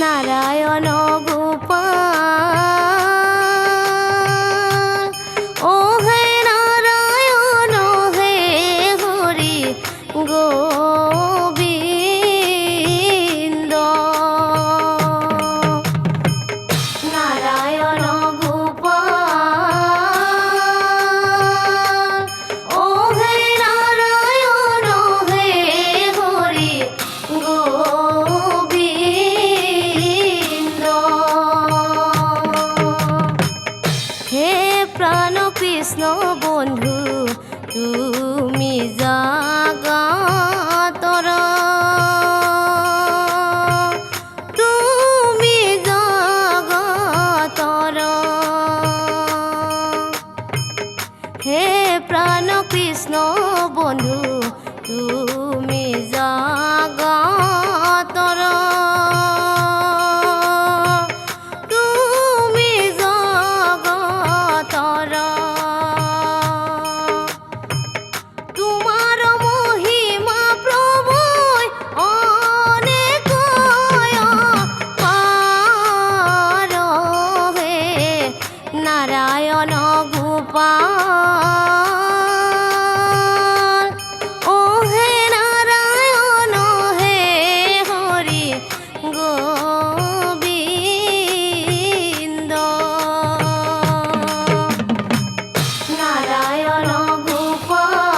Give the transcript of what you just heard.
নারায়ণ গোপাল প্রাণ কৃষ্ণ বন্ধু তুমি জাগাতর। তুমি জাগাতর। হে প্রাণ কৃষ্ণ বন্ধু তুমি গোপাল